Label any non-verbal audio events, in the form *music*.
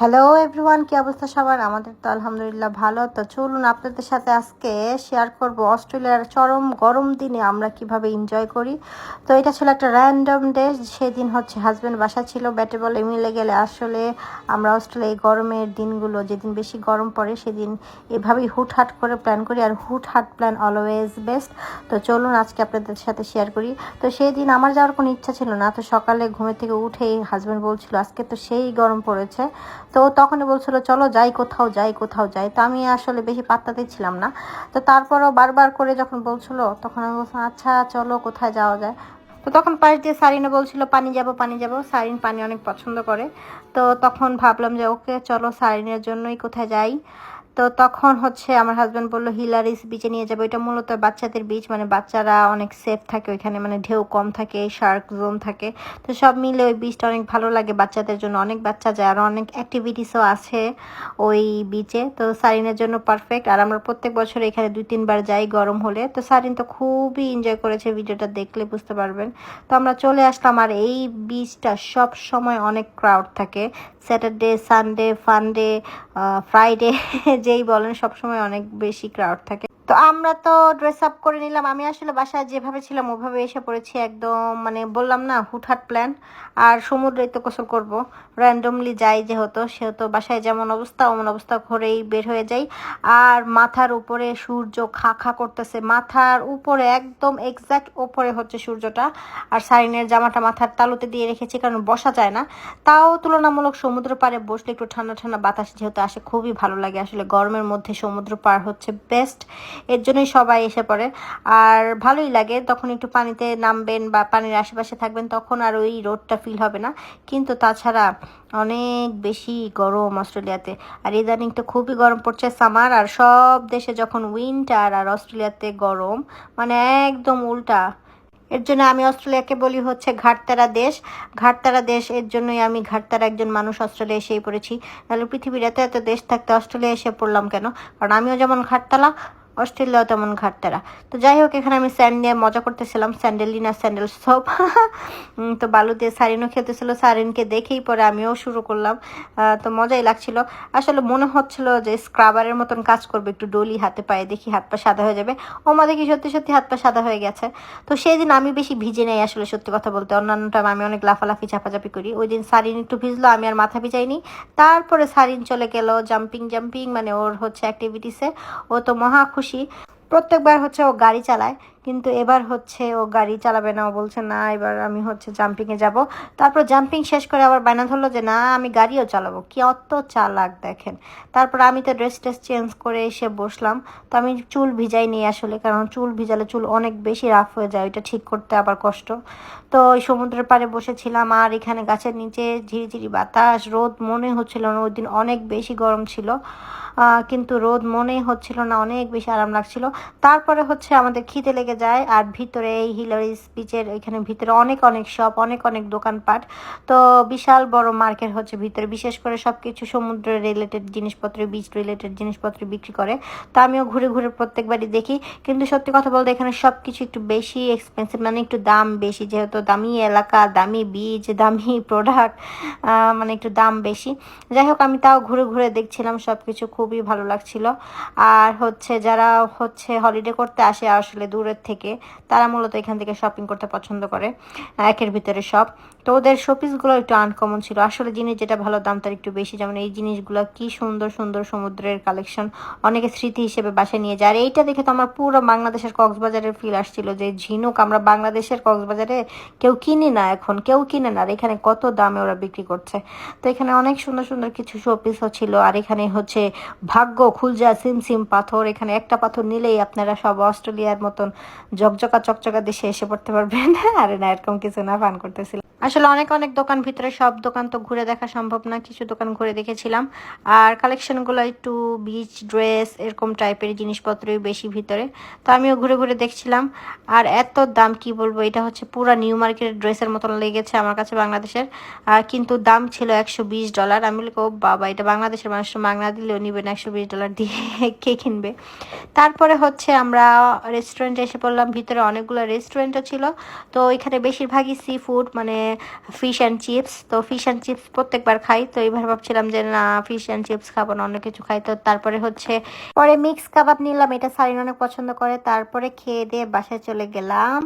Hello everyone কি অবস্থা সবার? আমাদের তো আলহামদুলিল্লাহ ভালো। তো চলুন আপনাদের সাথে আজকে শেয়ার করব অস্ট্রেলিয়ার চরম গরম দিনে আমরা কীভাবে এনজয় করি। তো এটা ছিল একটা র্যান্ডম ডে সেদিন হচ্ছে হাজব্যান্ড বাসা ছিল, ব্যাটে বলে মিলে গেলে আসলে আমরা অস্ট্রেলিয়া এই গরমের দিনগুলো, যেদিন বেশি গরম পড়ে সেদিন এভাবেই হুটহাট করে প্ল্যান করি, আর হুটহাট প্ল্যান অলওয়েজ বেস্ট তো চলুন আজকে আপনাদের সাথে শেয়ার করি। তো সেই দিন আমার যাওয়ার কোনো ইচ্ছা ছিল না, তো সকালে ঘুমের থেকে উঠেই হাজব্যান্ড বলছিল, আজকে তো সেই গরম পড়েছে। তো তখনই বলছিল, চলো যাই কোথাও যাই কোথাও, যাই। তো আমি আসলে বেশি পাত্তা দিচ্ছিলাম না। তো তারপরও বারবার করে যখন বলছিল, তখন আমি বলছিলাম আচ্ছা চলো কোথায় যাওয়া যায়? তো তখন পাশ দিয়ে সারিনে বলছিল, পানি যাব পানি যাব। সারিন পানি অনেক পছন্দ করে। তো তখন ভাবলাম যে, ওকে, চলো সারিনের জন্যই কোথায় যাই। তো তখন হচ্ছে আমার হাজব্যান্ড বলল হিলারিস বিচে নিয়ে যাব। এটা মূলত বাচ্চাদের বিচ মানে বাচ্চারা অনেক সেফ থাকে ওইখানে মানে ঢেউ কম থাকে শার্ক জোন থাকে। তো সব মিলে ওই বিচটা অনেক ভালো লাগে বাচ্চাদের জন্য। অনেক বাচ্চা যায়, আর অনেক অ্যাক্টিভিটিসও আছে ওই বিচে তো সারিনের জন্য পারফেক্ট আর আমরা প্রত্যেক বছর এখানে দুই, তিনবার যাই গরম হলে। তো সারিন তো খুবই এনজয় করেছে ভিডিওটা দেখলে, বুঝতে পারবেন। তো আমরা চলে আসলাম, আর এই বিচটা সব সময় অনেক ক্রাউড থাকে। স্যাটারডে সানডে ফানডে ফ্রাইডে যেই বলেন সবসময় অনেক বেশি ক্রাউড থাকে। তো আমরা তো ড্রেস আপ করে নিলাম। আমি আসলে বাসায় যেভাবে ছিলাম, ওভাবে এসে পড়েছি একদম মানে বললাম না, হুটহাট প্ল্যান আর সমুদ্রে তো গোসল করব। র্যান্ডমলি যাই যেহেতু, সেহেতু বাসায় যেমন অবস্থা অমন অবস্থা ঘরেই বের হয়ে যাই। আর মাথার উপরে সূর্য খা খা করতেছে। মাথার উপরে একদম এক্স্যাক্ট ওপরে হচ্ছে সূর্যটা। আর সাইনের জামাটা মাথার তালুতে দিয়ে রেখেছি, কারণ বসা যায় না। তাও তুলনামূলক সমুদ্র পাড়ে বসলে একটু ঠান্ডা ঠান্ডা বাতাস যেহেতু আসে, খুবই ভালো লাগে। আসলে গরমের মধ্যে সমুদ্র পার হচ্ছে বেস্ট এর জন্যই সবাই এসে পড়ে। আর ভালোই লাগে, তখন একটু পানিতে নামবেন বা পানির আশেপাশে থাকবেন, তখন আর ওই রোদটা ফিল হবে না। কিন্তু তাছাড়া অনেক বেশি গরম অস্ট্রেলিয়াতে। আর ইদানিং তো খুবই গরম পড়ছে সামার, আর সব দেশে যখন উইন্টার আর অস্ট্রেলিয়াতে গরম মানে একদম উল্টা। এর জন্য আমি অস্ট্রেলিয়াকে বলি হচ্ছে ঘাটতারা দেশ। ঘাটতারা দেশ, এর জন্যই আমি ঘাটতারা একজন মানুষ অস্ট্রেলিয়া এসেই পড়েছি। তাহলে পৃথিবীর এত এত দেশ থাকতে অস্ট্রেলিয়া এসে পড়লাম কেন? কারণ আমিও যেমন ঘাটতালা অস্ট্রেলিয়াও তেমন ঘাটতারা। তো যাই হোক এখানে আমি স্যান্ড নিয়ে মজা করতেছিলাম, স্যান্ডেলিন আর স্যান্ডেল সব। তো বালু দিয়ে সারিনও খেতেছিল সারিনকে দেখেই পরে আমিও শুরু করলাম। তো মজাই লাগছিল। আসলে মনে হচ্ছিল যে স্ক্রাবারের মতন কাজ করবে, একটু ডলি হাতে পায়ে দেখি হাত পা সাদা হয়ে যাবে। ও মা দেখি সত্যি সত্যি হাত পা সাদা হয়ে গেছে। তো সেই দিন আমি বেশি ভিজে নেই আসলে সত্যি কথা বলতে। অন্যান্য টাইম আমি অনেক লাফালাফি, চাপাচাপি করি। ওই দিন সারিন একটু ভিজলো, আমি আর মাথা ভিজাইনি। তারপরে সারিন চলে গেল জাম্পিং জাম্পিং মানে ওর হচ্ছে অ্যাক্টিভিটিসে ও তো মহা খুশি প্রত্যেকবার হচ্ছে ও গাড়ি চালায়, কিন্তু এবার হচ্ছে ও গাড়ি চালাবে না। ও বলছে, না, এবার আমি হচ্ছে জাম্পিংয়ে যাব। তারপর জাম্পিং শেষ করে আবার বায়না ধরলো যে, না, আমি গাড়িও চালাবো। কি অত চালাক দেখেন। তারপর আমি তো ড্রেস ট্রেস চেঞ্জ করে এসে বসলাম। তো আমি চুল ভিজাই নিই আসলে, কারণ চুল ভিজালে চুল অনেক বেশি রাফ হয়ে যায়, ওইটা ঠিক করতে আবার কষ্ট। তো ওই সমুদ্রের পাড়ে বসেছিলাম, আর এখানে গাছের নিচে ঝিরিঝিরি বাতাস, রোদ মনে হচ্ছিল না। ওই দিন অনেক বেশি গরম ছিল। কিন্তু রোদ মনেই হচ্ছিল না, অনেক বেশি আরাম লাগছিল। তারপরে হচ্ছে আমাদের খিদে লেগে যায়, আর ভিতরে এই হিলারিস বিচের এখানে ভিতরে অনেক অনেক শপ অনেক অনেক দোকানপাট। তো বিশাল বড় মার্কেট হচ্ছে ভিতরে, বিশেষ করে সব কিছু সমুদ্র রিলেটেড জিনিসপত্র বিচ রিলেটেড জিনিসপত্র বিক্রি করে। তো আমিও ঘুরে ঘুরে প্রত্যেকবারই দেখি। কিন্তু সত্যি কথা বলতে এখানে সব কিছু একটু বেশি এক্সপেন্সিভ মানে একটু দাম বেশি, যেহেতু দামি এলাকা, দামি বীজ দামি প্রোডাক্ট মানে একটু দাম বেশি। যাই হোক, আমি তাও ঘুরে ঘুরে দেখছিলাম সব কিছু খুবই ভালো লাগছিল। আর হচ্ছে যারা হচ্ছে হলিডে করতে আসে আসলে দূরের থেকে, তারা মূলত এখান থেকে শপিং করতে পছন্দ করে, একের ভিতরে সব। তো ওদের শোপিসগুলো একটু আনকমন ছিল। আসলে জিনিস যেটা ভালো, দাম তার একটু বেশি। যেমন এই জিনিসগুলো কি সুন্দর সুন্দর সমুদ্রের কালেকশন অনেকে স্মৃতি হিসেবে বাসায় নিয়ে যায়। আর এইটা দেখে তো আমার পুরো বাংলাদেশের কক্সবাজারের ফিল আসছিল যে, ঝিনুক, আমরা বাংলাদেশের কক্সবাজারে কেউ কিনি না এখন, কেউ কিনে না। আর এখানে কত দামে ওরা বিক্রি করছে। তো এখানে অনেক সুন্দর সুন্দর কিছু শোপিসও ছিল। আর এখানে হচ্ছে ভাগ্য, খুলজা, সিমসিম সিম পাথর, এখানে একটা পাথর নিলেই আপনারা সব অস্ট্রেলিয়ার মতন জকজকা চকচকা দেশে এসে পড়তে পারবেন। *laughs* আরে না, এরকম কিছু না পান করতেছিল আসলে অনেক অনেক দোকান ভিতরে সব দোকান তো ঘুরে দেখা সম্ভব না। কিছু দোকান ঘুরে দেখেছিলাম। আর কালেকশনগুলো একটু বিচ ড্রেস এরকম টাইপের জিনিসপত্রই বেশি ভিতরে। তো আমিও ঘুরে ঘুরে দেখছিলাম। আর এত দাম কি বলব? এটা হচ্ছে পুরো নিউ মার্কেটের ড্রেসের মতন লেগেছে আমার কাছে বাংলাদেশের। আর কিন্তু দাম ছিল একশো বিশ ডলার আমি বলি, ও বাবা, এটা বাংলাদেশের মানুষ বাংলা দিলেও নিবে না একশো বিশ ডলার দিয়ে কে কিনবে? তারপরে হচ্ছে আমরা রেস্টুরেন্টে এসে পড়লাম। ভিতরে অনেকগুলো রেস্টুরেন্টও ছিল। তো এখানে বেশিরভাগই সি ফুড মানে ফিশ অ্যান্ড চিপস তো ফিশ অ্যান্ড চিপস প্রত্যেকবার খাই, তো এইবার ভাবছিলাম যে না ফিশ অ্যান্ড চিপস খাব না, অন্য কিছু খাই। তো তারপরে হচ্ছে, পরে মিক্স কাবাব নিলাম, এটা সারিন অনেক পছন্দ করে, তারপরে খেয়ে দিয়ে বাসায় চলে গেলাম।